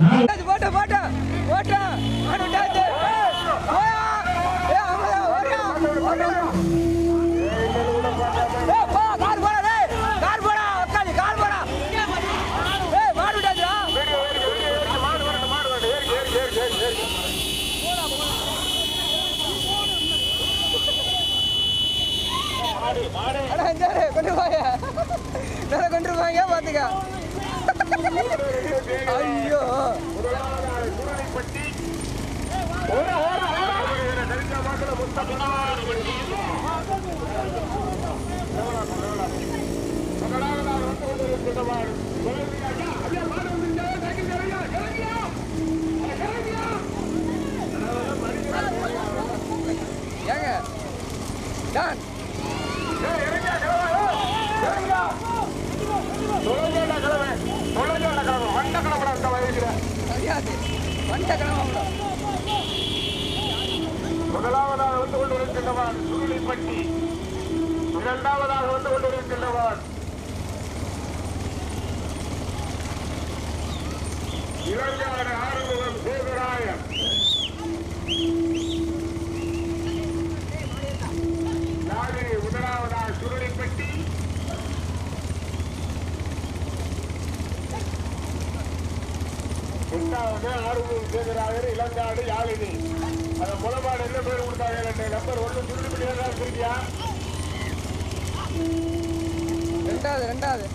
நாலு போட்ட போட்ட போட்ட. மாடு கொண்டு போய. வேற கொண்டு போங்க பாத்துக்க ஐயோ ஏங்க டான் தெரியாது வண்ட கிளம்ப முதலாவதாக வந்து கொண்டிருக்கின்றவன் சுருளிப்பட்டி இரண்டாவதாக வந்து கொண்டிருக்கின்றவன் இளைஞர் ஆறுமுகம் சேதுராயன் யாழினி முதலாவதாக சுருளிப்பட்டி இரண்டாவது ஆறுமுகம் சேதுராயர் இளங்காடு யாழினி. அந்த முளமாடு என்ன பேர் கொடுத்தாங்க ரெண்டு நம்பர் ஒன்று சுருளிப்பட்டி இருக்கியா ரெண்டாவது ரெண்டாவது.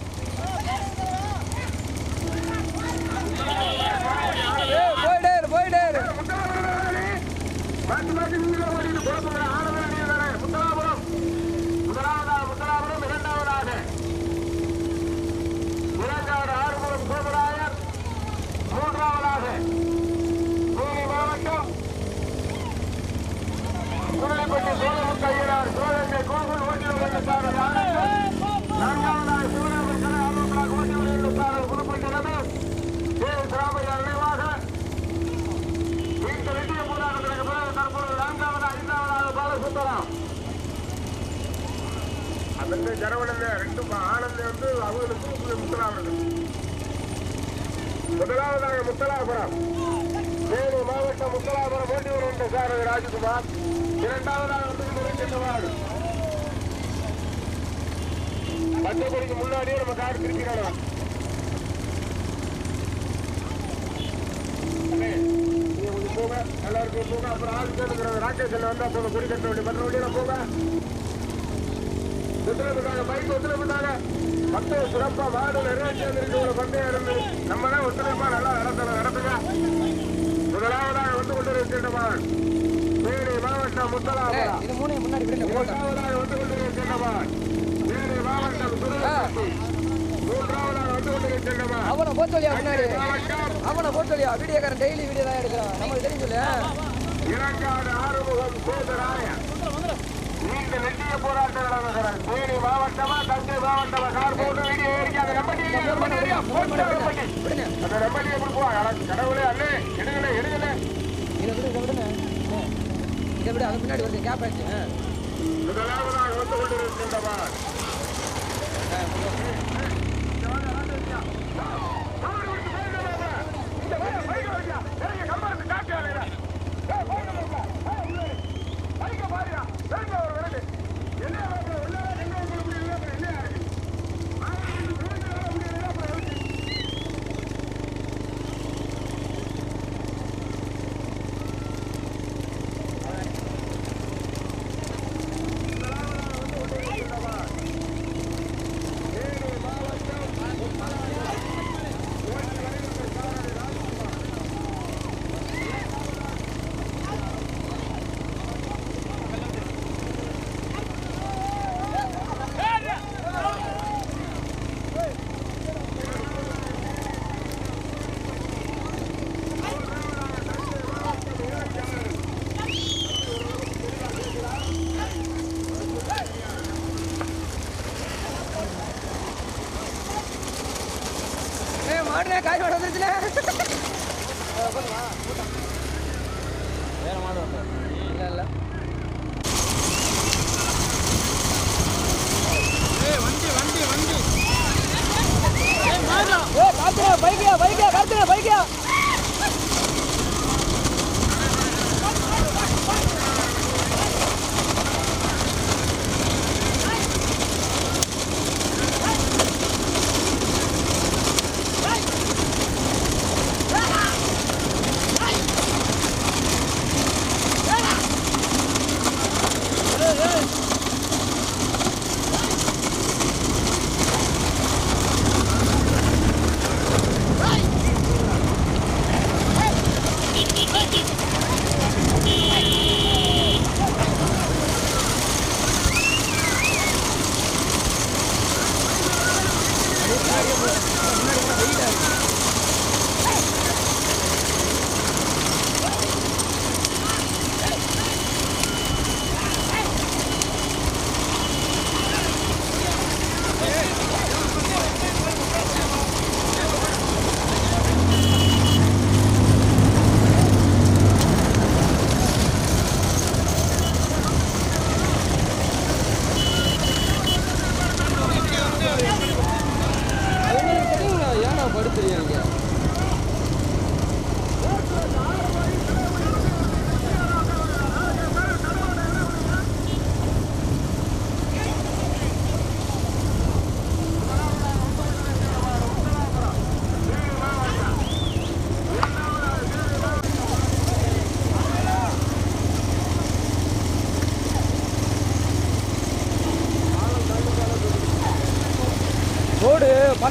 அந்த ஜனவனந்த ரெண்டு ஆனந்த் வந்து அவங்களுக்கு முத்தலாபுரம் முதலாவதாக முத்தலாபுரம். தேனி மாவட்டம் முத்தலாபுரம் ஓட்டி வருகின்ற சார் ராஜகுமார். இரண்டாவதாக வந்து பச்சைப்படிக்கு முன்னாடியே நம்ம கார் திருப்பிடணும் கொஞ்சம் எல்லாருக்கும் போங்க. அப்புறம் ஆள் கேட்டுக்கிற ராக்கெட் வந்தா போங்க. குடி கட்ட வேண்டிய மற்ற வண்டியில போங்க. ஒத்துழைப்புக்காக பைக் ஒத்துழைப்புக்காக. மக்கள் சிறப்பா மாடு நிறைவேற்றி வந்திருக்கிற பந்தயம் இருந்து. நம்ம தான் ஒத்துழைப்பா நல்லா நடத்தணும் நடத்துங்க. முதலாவதாக வந்து கொண்டு தேனி இது மூணு முன்னாடி விடுங்க அவனை போட்டு முன்னாடி அவனை போட்டு வீடியோக்காரன் டெய்லி வீடியோ தான் எடுக்கிறான் நம்மளுக்கு தெரியும் சொல்லு இலங்காடு ஆறுமுகம் நெட்டிய போராட்டம் நடந்துகிறார் தேனி மாவட்டமா தஞ்சை மாவட்டமா கார் போட்டு வீடியோ அந்த கொடுப்போம் கடவுளே அண்ணே எடுங்களே எடுங்களே இதை விடு இதை விடுங்க இதை விடு அது பின்னாடி வருது கேப் ஆச்சு. முதலாவதாக There.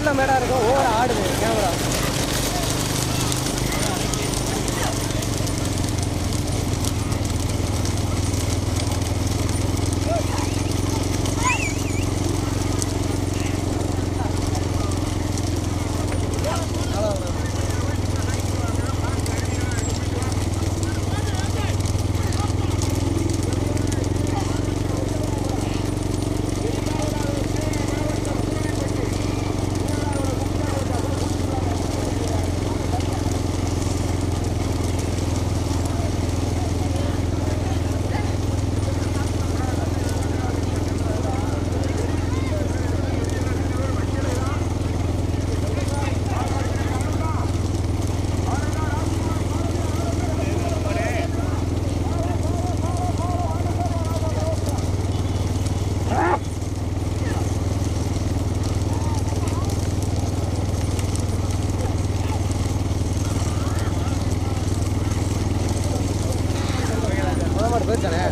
ரோடு பண்ண இருக்கும். முத மாட்டு போயிருச்சானே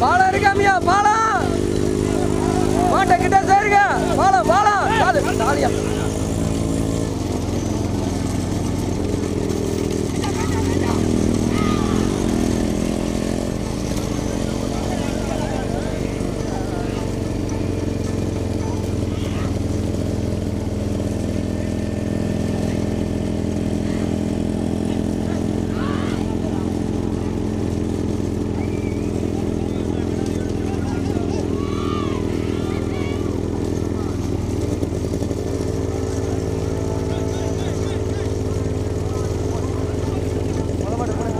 பாலம் இருக்காமியா பாலம் மாட்டை கிட்ட சேருங்க பாலம் பாலம் காது தாலியா முத மாட்டு போடு.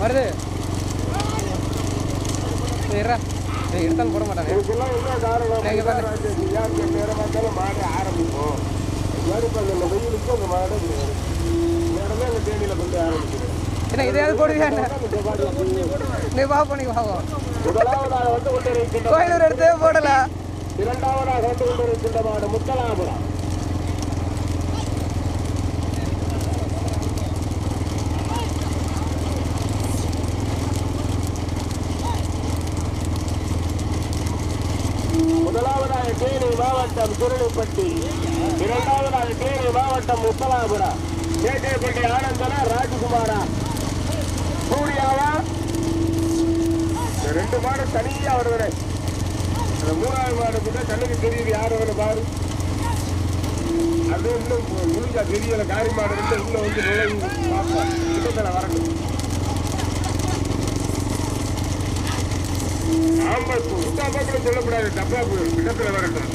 வருது இருடா. டேய், எடுத்தாலும் போட மாட்டானே இதுக்கெல்லாம் என்ன காரணம் இங்க பாரு. நேரமா இருந்தாலும் மாடு ஆரம்பிக்கும் ஏறுப்பல்ல வெயிலுக்கு அந்த மாடு நேரமே அந்த தேனியில கொண்டு ஆரம்பிக்குது என்ன இதையாவது போடுவியா நீ முதலாவதாக வந்து கொண்டிருக்கின்ற கோயிலூர் எடுத்தே போடல இரண்டாவதாக வந்து கொண்டிருக்கின்ற மாடு முத்தலாபுரம் முதலாவதாக தேனி மாவட்டம் சுருளிப்பட்டி நாள் தேனி மாவட்டம் முத்தலாபுரம் கேட்டேப்பட்டி ஆனந்தனா ராஜகுமாரா. சூர்யாவா? ரெண்டு மாடு தனியா வருவனே அந்த மூணாவது மாடு கூட கண்ணுக்கு தெரியுது யார் அவனை பாரு. அது இன்னும் முழுஞ்சா தெரியல காரி மாடு இருந்து உள்ள வந்து நுழைவு பார்ப்போம். கிட்டத்தில் வரணும் ஆமா சுத்தா பக்கம் சொல்லக்கூடாது. தப்பா போயிடும் கிட்டத்தில் வரட்டும்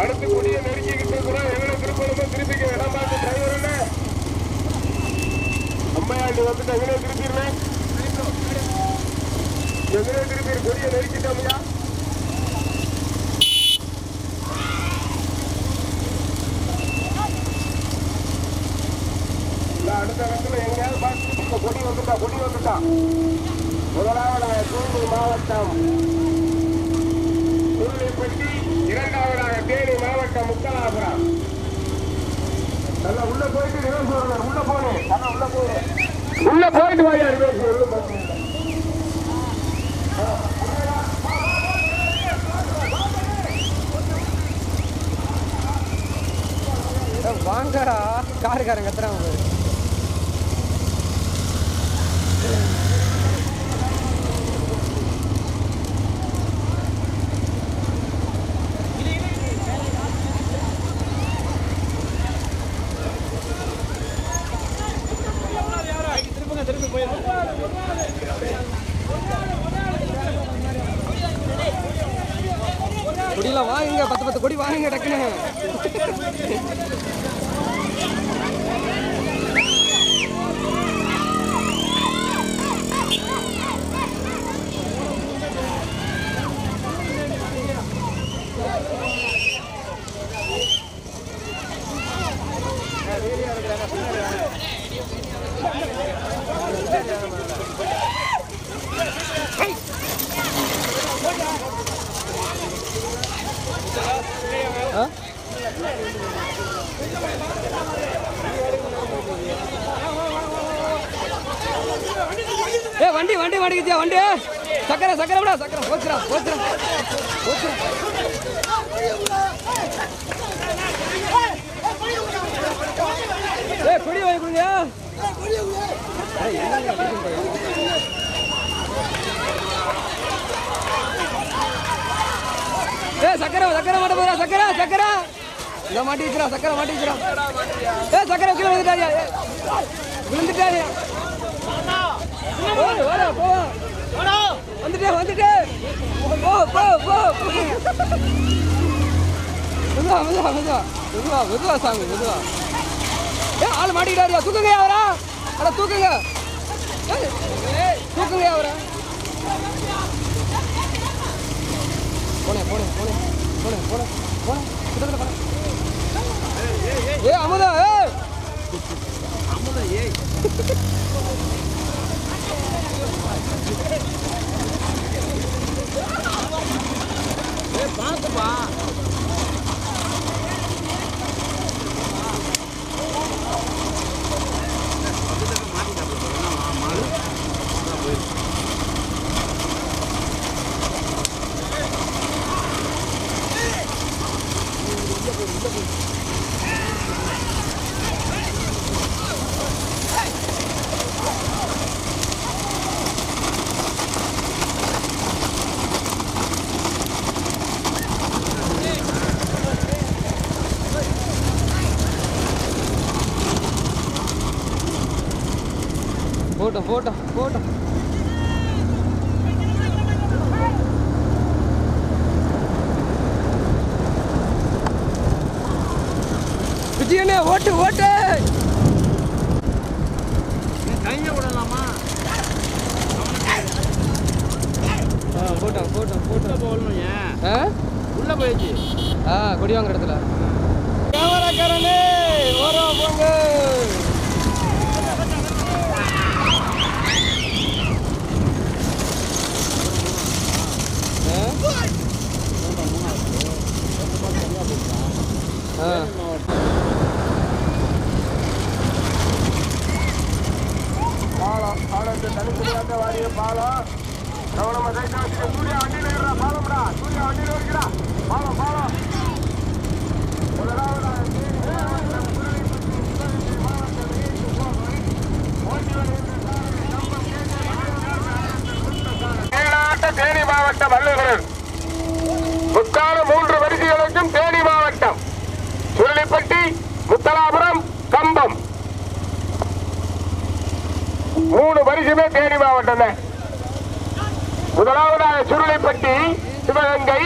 அடுத்து கொடியை நெருக்கிக்கிட்டு இருக்கிறோம் எவ்வளவு திருப்பணுமோ திருப்பிக்க இடம் பார்த்து டிரைவர் என்ன? அம்மையாண்டு வந்துட்டு எங்கனே திருப்பிடுறேன் எங்கனே திருப்பி கொடியை நெருக்கிட்டோம்யா இல்ல, அடுத்த இடத்துல எங்கேயாவது பார்த்து இப்ப கொடி வந்துட்டா கொடி வந்துட்டா. மாவட்டம். சுருளிப்பட்டி இரண்டாவதாக தேனி மாவட்டம் முக்கலாபுரம் நல்லா உள்ள போயிட்டு நிலம் சொல்றேன் உள்ள போனேன் போயிட்டு வாயா ரிவர்ஸ் ஒன்றும் பிரச்சனை இல்லை. ஏய், வாங்கடா. காருக்காரன் கத்துறான் வாங்குங்க பத்து பத்து கோடி வாங்குங்க டக்குன்னு. வண்டி வண்டி மாட்டிக்கிச்சியா வண்டி? சக்கரை சக்கரை விட சக்கரை. போச்சுரா போச்சுரா போச்சுரா ஏ குடி வாங்கி கொடுங்க. ஏ சக்கரை சக்கரை மாட்ட போறா சக்கரை சக்கரை. இதை மாட்டி வச்சுடா சக்கரை மாட்டி வச்சுடா ஏ சக்கரை கீழே விழுந்துட்டாரியா விழுந்துட்டாரியா ஓடு, ஓடு, போ வந்துட்டே வந்துட்டே போ போ போ. மெதுவா மெதுவா மெதுவா மெதுவா மெதுவா சாமி மெதுவா ஏ ஆள் மாட்டிக்கிட்டாரியா தூக்குங்க அவரா அட தூக்குங்க தூக்குங்க அவரா போனே போனே போனே போனே போனே போனே கிட்ட போனே ஏ அமுதா ஏ அமுதா ஏய் பார்த்துப்பா போட்டோம் போட்டோம். விஜயண்ணே ஓட்டு ஓட்டு. கையை விடலாமா? ஆ போட்டோம் போட்டோம் உள்ள போட்டோம் போகணும் ஏன்? உள்ள போயிடுச்சு ஆ கொடி வாங்குற இடத்துல. கேமராக்காரனே வரோம் போங்க ஆ? ஆ பாலம் பாலத்து தனித்தனியாக வாரிய பாலம் கவனமா சைட்டா வச்சுக்க சூர்யா பாலம்டா சூர்யா இருக்கிறா பாலம் பாலம் தேனி வல்லுகிறன் முக்கால மூன்று வரிசைகளுக்கும் தேனி மாவட்டம் சுருளிப்பட்டி முத்தலாபுரம் கம்பம். மூணு பரிசுமே தேனி மாவட்டம் தான் முதலாவதாக சுருளைப்பட்டி சிவகங்கை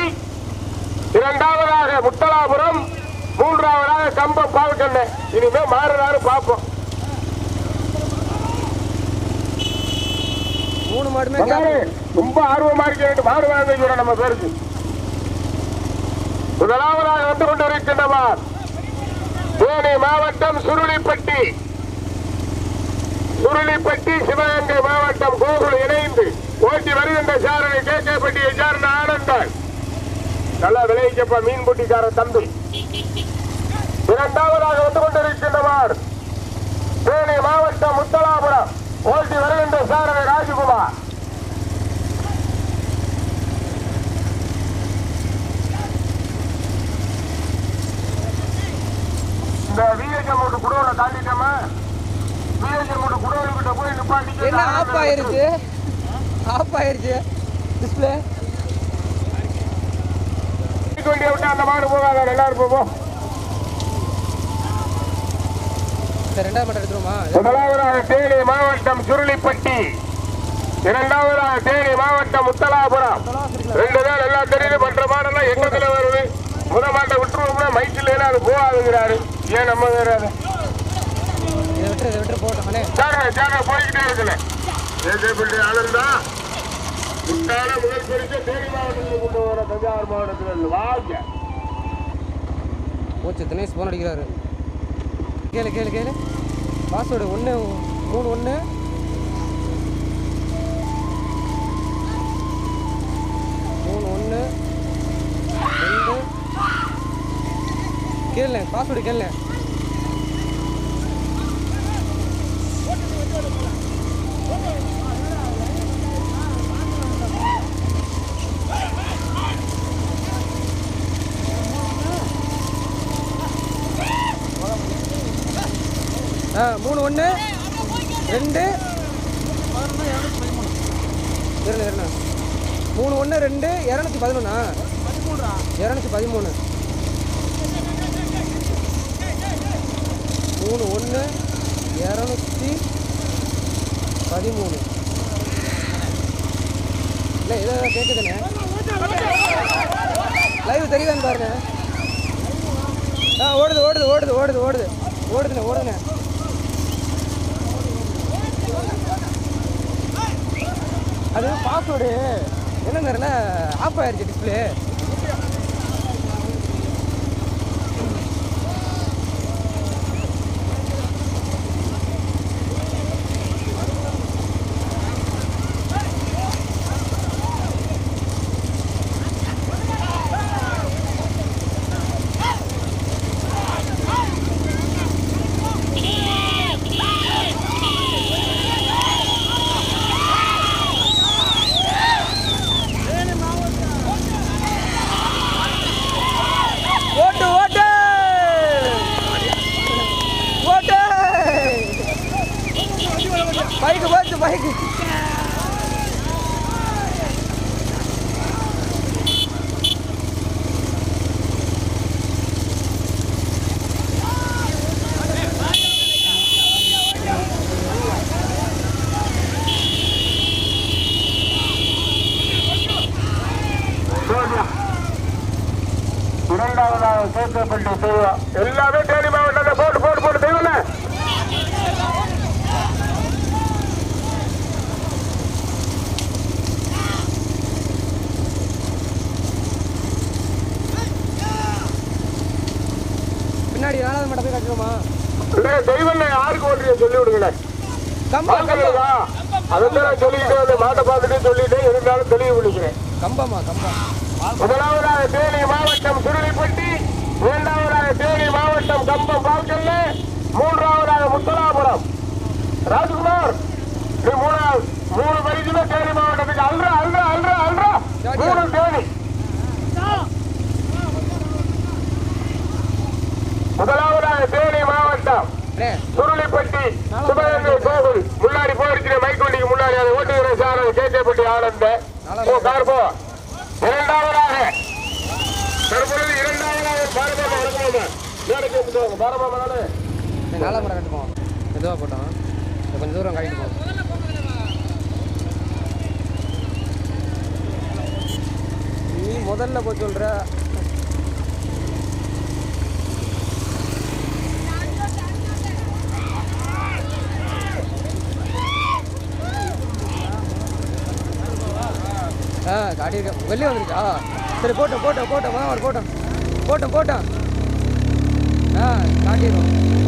இரண்டாவதாக முத்தலாபுரம் மூன்றாவதாக கம்பம் பாவக்கண்ண இனிமே மாறுறாரு பார்ப்போம். மூணு மாடுமே பங்காரு, ரொம்ப ஆர்வமா இருக்க மாடு வாங்க நம்ம பேருக்கு. முதலாவதாக வந்து கொண்டிருக்கின்றவர் தேனி மாவட்டம் சுருளிப்பட்டி. சுருளிப்பட்டி சிவகங்கை மாவட்டம் கோகுல் இணைந்து போட்டி வருகின்ற சாரணை கே கே பட்டியை சார்ந்த ஆனந்தன். நல்லா விளைவிக்கப்பா மீன் பொட்டிக்கார தம்பி. இரண்டாவதாக வந்து கொண்டிருக்கின்றவர் தேனி மாவட்டம் முத்தலாபுரம். ஓட்டி வருகின்ற சாரதி ராஜகுமார். இந்த விஎஸ்எம் மூட்டு குடோனை தாண்டிட்டோமா? விஎஸ்எம் மூட்டு குடோனு கிட்ட போய் நிப்பாட்டிட்டு என்ன ஆஃப் ஆயிருச்சு? ஆஃப் ஆயிருச்சு. டிஸ்பிளே வண்டியை விட்டு அந்த மாடு போகாத மட்டும் எடுத்துருமா முதலாவதாக தேனி மாவட்டம் சுருளிப்பட்டி. இரண்டாவதாக தேனி மாவட்டம் முத்தலாபுரம். ரெண்டு தான் எல்லா தெரியுது மற்ற மாடெல்லாம் எங்கத்துல வருது? முத மாட்டை விட்டுருவோம்னா மைக்கில் அது போகாதுங்கிறாரு. ஏன் நம்ம வேற அது இதை விட்டு இதை விட்டு போட்டோம் அண்ணே சார சார போய்கிட்டே இருக்குல்ல ஏஜேபிள்ளி ஆனந்தா முட்டாள முதல் பரிசு தேனி மாவட்டத்தில் கொண்டு வர தஞ்சாவூர் மாவட்டத்தில் வாங்க. போச்சு தினேஷ் ஃபோன் அடிக்கிறாரு? கேளு கேளு கேளு. பாஸ்வேர்டு ஒன்று மூணு ஒன்று கேளு பாஸ்வேர்டு கேளு ஆ மூணு ஒன்று ரெண்டு. இருண்ணே இருண்ணே மூணு ஒன்று ரெண்டு இரநூத்தி பதினொன்னா? இரநூத்தி பதிமூணு. மூணு ஒன்று இரநூத்தி பதிமூணு. இல்லை ஏதோ கேட்குதுண்ணே லைவ் தெரியுதான்னு பாருங்க. ஆ ஓடுது ஓடுது ஓடுது ஓடுது ஓடுது. ஓடுதுண்ணே ஓடுதுண்ணே. அது பாஸ்வேர்டு என்ன தெரியல ஆஃப் ஆயிடுச்சு டிஸ்பிளே ஓட்டு ஓட்டு ஓட்டு பைக்கு போச்சு பைக்கு சோனியா. இரண்டாவதாக சேத்தப்பட்டி செய்வா எல்லாமே தேனி மாவட்டத்தை போட்டு போட்டு போட்டு செய்வல பின்னாடி நாலாவது மட்டும் போய் கட்டணுமா தெய்வம் யாருக்கு ஓட்டுறீங்க சொல்லி விடுங்களேன் அதான் சொல்லிட்டு வந்து மாட்டை பார்த்துட்டு சொல்லிட்டு இருந்தாலும் தெளிவு கம்பம் முதலாவதாக தேனி மாவட்டம் சுருளிப்பட்டி இரண்டாவதாக தேனி மாவட்டம் கம்பம் பால்கல்ல மூன்றாவதாக முத்தலாபுரம். ராஜ்குமார் நீ மூணாவது மூணு பரிசுல தேனி மாவட்டத்துக்கு அல்றா அல்றா அல்றா அல்றா. மூணு தேனி. முதலாவதாக தேனி சுருளிப்பட்டி சுபேந்திர கோகுல் முன்னாடி போயிருக்கிற மைக்கோண்டிக்கு முன்னாடி அதை ஓட்டுகிற சார் கேட்கப்பட்டி ஆனந்த. ஓ கார் போ. இரண்டாவதாக. தற்பொழுது இரண்டாவதாக பாரதமா வணக்கமா மேடைக்கு வந்துடுவாங்க பாரதமா நானே அண்ணே, நாலாம் மரம் கட்டுப்போம் மெதுவாக போட்டோம். கொஞ்சம் தூரம் காட்டிட்டு போவோம். நீ முதல்ல போய் சொல்ற. ஆ காட்டியிருக்கேன் வெளியே வந்துருக்கா சரி போட்டோம் போட்டோம் போட்டோம் முதல் போட்டோம். போட்டோம் போட்டோம். ஆ காட்டிடுவோம்